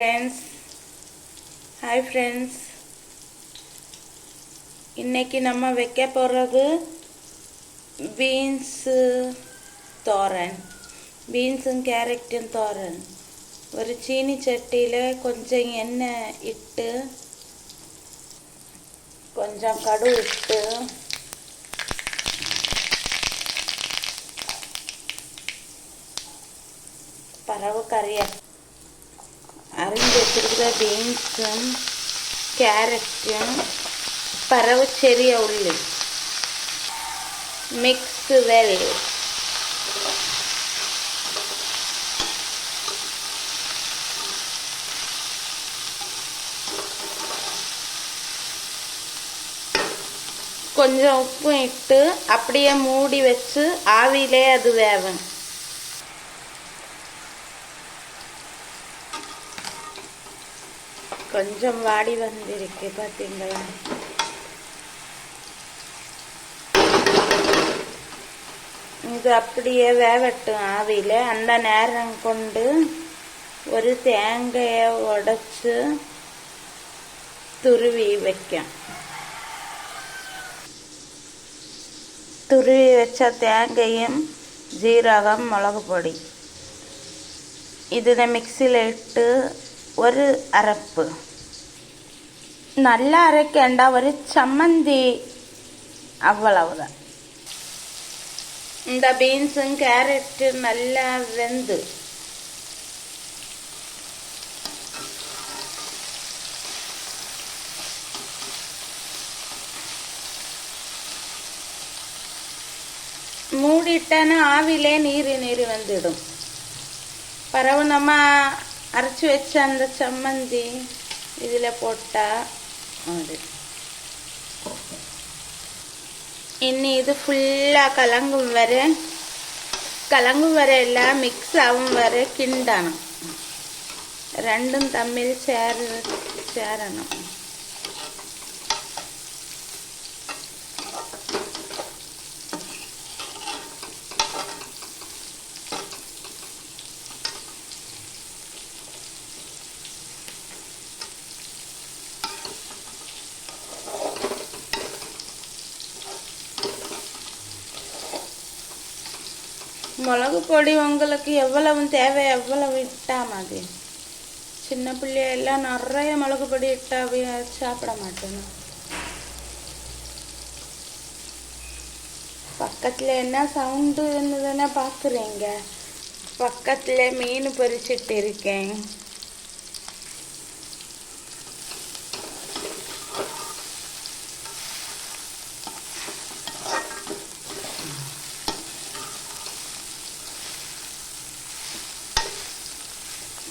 Friends hi friends இன்னைக்கு நம்ம வைக்க போகிறது பீன்ஸு uh, தோரன். பீன்ஸும் கேரட்டும் தோரன். ஒரு சீனி சட்டியில் கொஞ்சம் எண்ணெய் இட்டு கொஞ்சம் கடு இட்டு பறவை கறியை அரிஞ்சு வச்சுருக்கிற பீன்ஸும் கேரட்டும் பறவை செரிய உள்ளி மிக்ஸ் வெல். கொஞ்சம் உப்பும் இட்டு அப்படியே மூடி வச்சு ஆவியிலே அது வேகும் கொஞ்சம் வாடி வந்திருக்கு பார்த்தீங்களா இது அப்படியே வேகட்டும் ஆவியில். அந்த நேரம் கொண்டு ஒரு தேங்காயை உடைச்சு துருவி வைக்கும். துருவி வச்ச தேங்காயும் ஜீரகம் மிளகு பொடி இதில் மிக்சியில் இட்டு ஒரு அரப்பு நல்லா அரைக்கேண்டா ஒரு சம்மந்தி? அவ்வளவுதான். இந்த பீன்ஸும் கேரட்டு நல்லா வெந்து. மூடிட்டான ஆவிலே நீர் நீர் வந்துடும். பரவ நம்ம അരച്ചു വെച്ച അന്ത ചമ്മന്തി? ഇതിലെ പൊട്ട. ഉണ്ട് ഇനി ഇത് ഫുള്ളാ കലങ്കും വരെ. കലങ്കും വരെ അല്ല മിക്സ് ആവും വരെ കിണ്ടണം. രണ്ടും തമ്മിൽ ചേർ ചേരണം. மிளகு பொடி உங்களுக்கு எவ்வளவு தேவை எவ்வளவு இட்டா மாதிரி சின்ன பிள்ளையெல்லாம் நிறைய மிளகு பொடி இட்டா சாப்பிட மாட்டேன் பக்கத்தில் என்ன சவுண்டு தானே பார்க்குறீங்க பக்கத்தில் மீன் பொறிச்சிட்டு இருக்கேன்.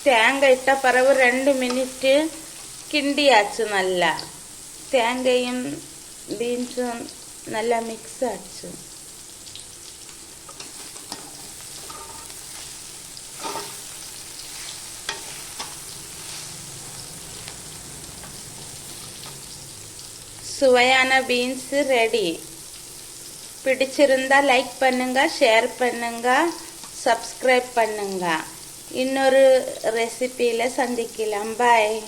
தேங்காய் இட்ட பிறகு ரெண்டு மினிட்டு கிண்டியாச்சு நல்லா தேங்காயும் பீன்ஸும் நல்லா மிக்ஸ் ஆச்சு சுவையான பீன்ஸ் ரெடி பிடிச்சிருந்தா லைக் பண்ணுங்க ஷேர் பண்ணுங்க சப்ஸ்கிரைப் பண்ணுங்க இன்னொரு ரெசிபியில் சந்திக்கலாம். பாய்